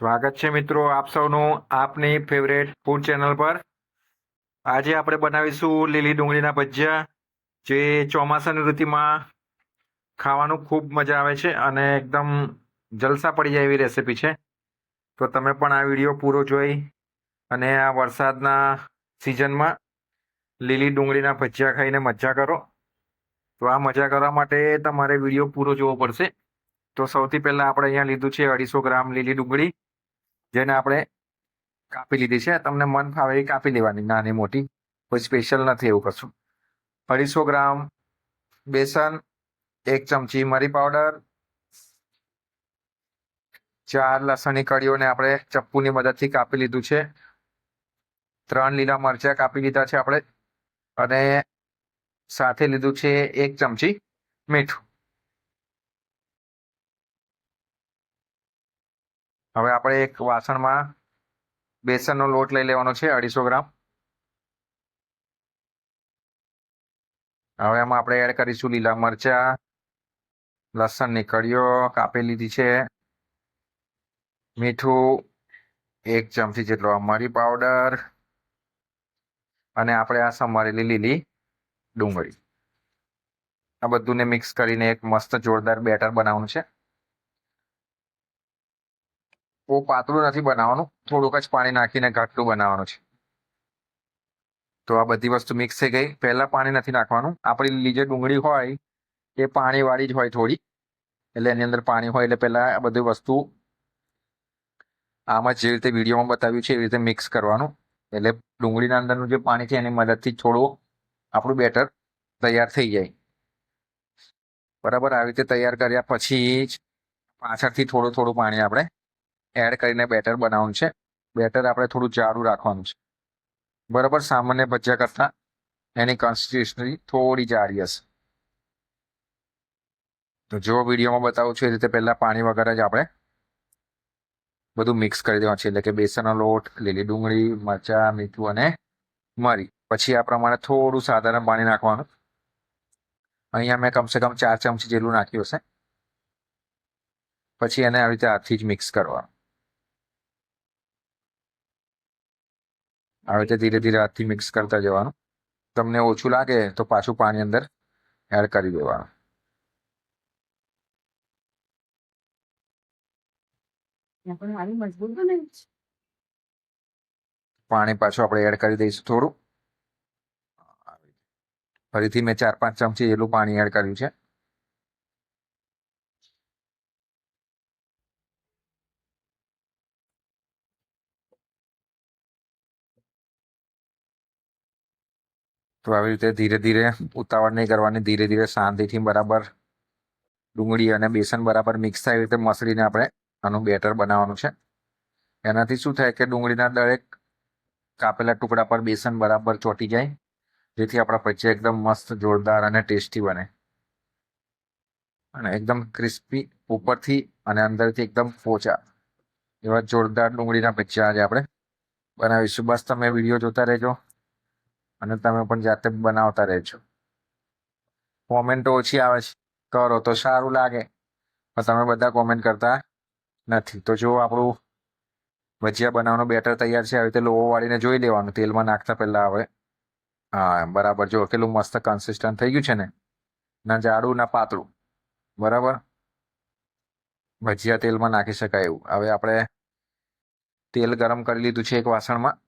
સ્વાગત છે મિત્રો આપ સૌનું આપની ફેવરેટ ફૂડ ચેનલ પર. આજે આપણે બનાવીશું લીલી ડુંગળીના ભજીયા, જે ચોમાસાની ઋતુમાં ખાવાનું ખૂબ મજા આવે છે અને એકદમ જલસા પડી જાય એવી રેસીપી છે. તો તમે પણ આ વીડિયો પૂરો જોઈ અને આ વરસાદના સિઝનમાં લીલી ડુંગળીના ભજીયા ખાઈને મજા કરો. તો આ મજા કરવા માટે તમારે વીડિયો પૂરો જોવો પડશે. તો સૌથી પહેલાં આપણે અહીંયા લીધું છે અઢીસો ગ્રામ લીલી ડુંગળી. જેને આપણે કાપી લીધી છે. તમને મન ફાવે એ કાપી લેવાની, નાની મોટી. કોઈ સ્પેશિયલ નથી એવું કશું. અઢીસો ગ્રામ બેસન, એક ચમચી મરી પાવડર ચાર લસણની કળીઓને આપણે ચપ્પુની મદદથી કાપી લીધું છે. ત્રણ લીલા મરચાં કાપી લીધા છે આપણે. અને સાથે લીધું છે એક ચમચી મીઠું. હવે આપણે એક વાસણમાં બેસનનો લોટ લઈ લેવાનો છે, અઢીસો ગ્રામ. હવે એમાં આપણે એડ કરીશું લીલા મરચા લસણની કળીઓ કાપી લીધી છે. મીઠું એક ચમચી જેટલો મરી પાવડર અને આપણે આ સમારેલી લીલી ડુંગળી. આ બધુંને મિક્સ કરીને એક મસ્ત જોરદાર બેટર બનાવવાનું છે. બહુ પાતળું નથી બનાવવાનું. થોડુંક જ પાણી નાખીને ઘાટલું બનાવવાનું છે. તો આ બધી વસ્તુ મિક્સ થઈ ગઈ. પહેલા પાણી નથી નાખવાનું. આપણી લીલી જે ડુંગળી હોય એ પાણીવાળી જ હોય થોડી. એટલે એની અંદર પાણી હોય એટલે પહેલા આ બધી વસ્તુ આમાં જે રીતે વિડીયોમાં બતાવ્યું છે એવી રીતે મિક્સ કરવાનું. એટલે ડુંગળીના અંદરનું જે પાણી છે એની મદદથી થોડું આપણું બેટર તૈયાર થઈ જાય. બરાબર, આવી રીતે તૈયાર કર્યા પછી જ પાછળથી થોડું થોડું પાણી આપણે એડ કરીને બેટર બનાવવાનું છે. બેટર આપણે થોડું જાડું રાખવાનું છે. બરાબર? સામાન્ય ભજીયા કરતાં એની કન્સિસ્ટન્સી થોડી જાડી હશે. તો જો વિડીયોમાં બતાવું છું એ રીતે પહેલાં પાણી વગર જ આપણે બધું મિક્સ કરી દેવાનું છે. એટલે કે બેસનનો લોટ, લીલી ડુંગળી, મરચાં, મીઠું અને મરી. પછી આ પ્રમાણે થોડું સાધારણ પાણી નાખવાનું. અહીંયા મેં કમસે કમ ચાર ચમચી જેટલું નાખ્યું હશે. પછી એને આવી રીતે હાથથી જ મિક્સ કરવાનું. આવી રીતે ધીરે ધીરે હાથથી મિક્સ કરતા જવાનું. તમને ઓછું લાગે તો પાછું પાણી અંદર એડ કરી દેવાનું. મજબૂત પાણી પાછું આપણે એડ કરી દઈશું થોડું. ફરીથી મેં ચાર પાંચ ચમચી જેટલું પાણી એડ કર્યું છે. તો આવી રીતે ધીરે ધીરે ઉતાવળ નહીં કરવાની, ધીરે ધીરે શાંતિથી બરાબર ડુંગળી અને બેસન બરાબર મિક્સ થાય એવી રીતે મસળીને આપણે આનું બેટર બનાવવાનું છે. એનાથી શું થાય કે ડુંગળીના દરેક કાપેલા ટુકડા પર બેસન બરાબર ચોંટી જાય, જેથી આપણા પછી એકદમ મસ્ત, જોરદાર અને ટેસ્ટી બને. અને એકદમ ક્રિસ્પી ઉપરથી અને અંદરથી એકદમ પોચા એવા જોરદાર ડુંગળીના પચ્યા આજે આપણે બનાવીશું. બસ તમે વીડિયો જોતા રહેજો. અને તમે પણ જાતે બનાવતા રહેજો. કોમેન્ટો ઓછી આવે છે. કરો તો સારું લાગે. પણ તમે બધા કોમેન્ટ કરતા નથી. તો જો આપણું ભજીયા બનાવવાનું બેટર તૈયાર છે, આવી રીતે લોહો વાળીને જોઈ લેવાનું. તેલમાં નાખતા પહેલાં હવે. હા બરાબર. જો કેટલું મસ્ત કન્સિસ્ટન્ટ થઈ ગયું છે ને. ના જાડું, ના પાતળું. બરાબર? ભજીયા તેલમાં નાખી શકાય એવું. હવે આપણે તેલ ગરમ કરી લીધું છે એક વાસણમાં.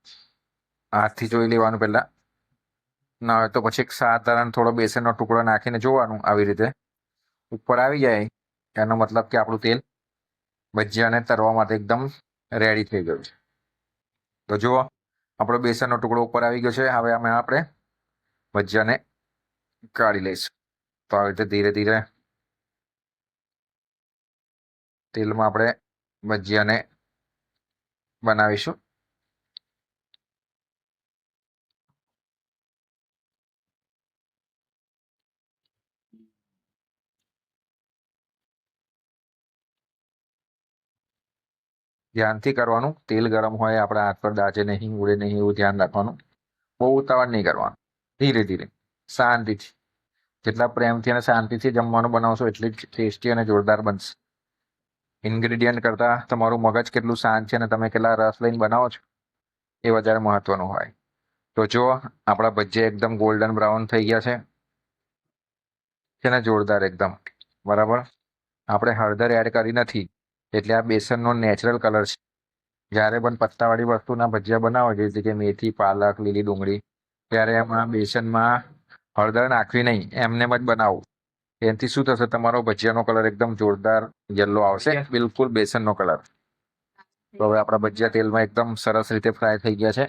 હાથથી જોઈ લેવાનું પહેલા. ના હોય તો પછી એક સાધારણ થોડો બેસનનો ટુકડો નાખીને જોવાનું આવી રીતે. ઉપર આવી જાય, એનો મતલબ કે આપણું તેલ ભજીયાને તરવા માટે એકદમ રેડી થઈ ગયું છે. તો જુઓ, આપણો બેસનનો ટુકડો ઉપર આવી ગયો છે, હવે અમે આપણે ભજીયાને કાઢી લઈશું. તો આવી રીતે ધીરે ધીરે તેલમાં આપણે ભજીયાને બનાવીશું. ધ્યાનથી કરવાનું. તેલ ગરમ હોય, આપણા હાથ પર દાજે નહીં, ઉડે નહીં એવું ધ્યાન રાખવાનું. બહુ ઉતાવળ નહીં કરવાનું. ધીરે ધીરે. શાંતિથી. જેટલા પ્રેમથી અને શાંતિથી જમવાનું બનાવશો, એટલી જ ટેસ્ટી અને જોરદાર બનશે. ઇન્ગ્રેડિયન્ટ કરતાં તમારું મગજ કેટલું શાંત છે અને તમે કેટલા રસ લઈને બનાવો છો, એ વધારે મહત્વનું હોય. તો જો આપણા ભજીયા એકદમ ગોલ્ડન બ્રાઉન થઈ ગયા છે. છે ને? જોરદાર એકદમ. બરાબર? આપણે હળદર એડ કરી નથી. એટલે આ બેસનનો નેચરલ કલર છે. જ્યારે પણ પત્તાવાળી વસ્તુના ભજીયા બનાવો જેવી રીતે કે મેથી પાલક લીલી ડુંગળી ત્યારે એમાં બેસનમાં હળદર નાખવી નહીં. એમને જ બનાવવું એનાથી શું થશે? તમારો ભજીયાનો કલર એકદમ જોરદાર યલો આવશે. બિલકુલ બેસનનો કલર તો હવે આપણા ભજીયા તેલમાં એકદમ સરસ રીતે ફ્રાય થઈ ગયા છે.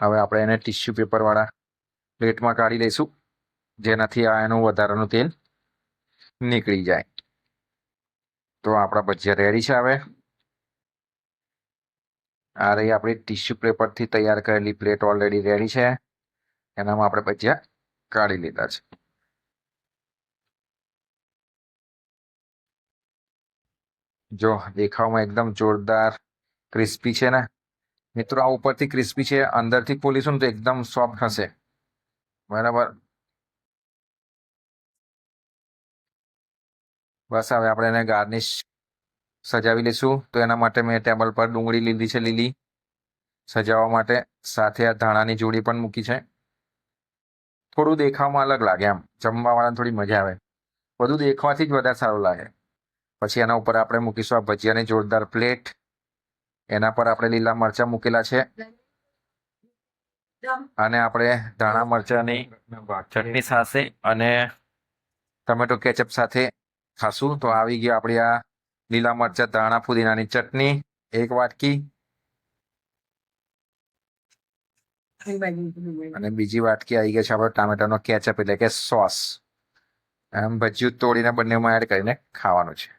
હવે આપણે એને ટીશ્યુ પેપરવાળા પ્લેટમાં કાઢી લઈશું. જેનાથી આ એનું વધારાનું તેલ નીકળી જાય. તો આપણા ભજીયા રેડી છે હવે. આ રહી આપણી ટીશ્યુ પેપરથી તૈયાર કરેલી પ્લેટ ઓલરેડી રેડી છે. એનામાં આપણે ભજીયા કાઢી લીધા છે. જો દેખાવમાં એકદમ જોરદાર ક્રિસ્પી છે ને. મિત્રો, આ ઉપરથી ક્રિસ્પી છે, અંદરથી ખોલીશું ને તો એકદમ સોફ્ટ હશે. બરાબર? બસ હવે આપણે એને ગાર્નિશ સજાવી લઈશું. તો એના માટે મેં ટેબલ પર ડુંગળી લીધી છે લીલી. સજાવવા માટે સાથે આ ધાણાની જોડી પણ મૂકી છે. થોડું દેખાવમાં અલગ લાગે આમ. જમવાવાળાને થોડી મજા આવે. બધું દેખવાથી જ વધારે સારું લાગે. પછી એના ઉપર આપણે મૂકીશું આ ભજીયાની જોરદાર પ્લેટ. એના પર આપણે લીલા મરચાં મૂકેલા છે. અને આપણે ધાણા મરચાંની ચટણી સાથે અને ટમેટો કેચઅપ સાથે ખાશું. તો આવી ગયો આપણી આ લીલા મરચાં ધાણા ફુદીનાની ચટણી. એક વાટકી. અને બીજી વાટકી આવી ગઈ છે આપણે ટામેટાનો કેચઅપ એટલે કે સોસ. એમ ભજીયું તોડીને બંનેમાં એડ કરીને ખાવાનું છે.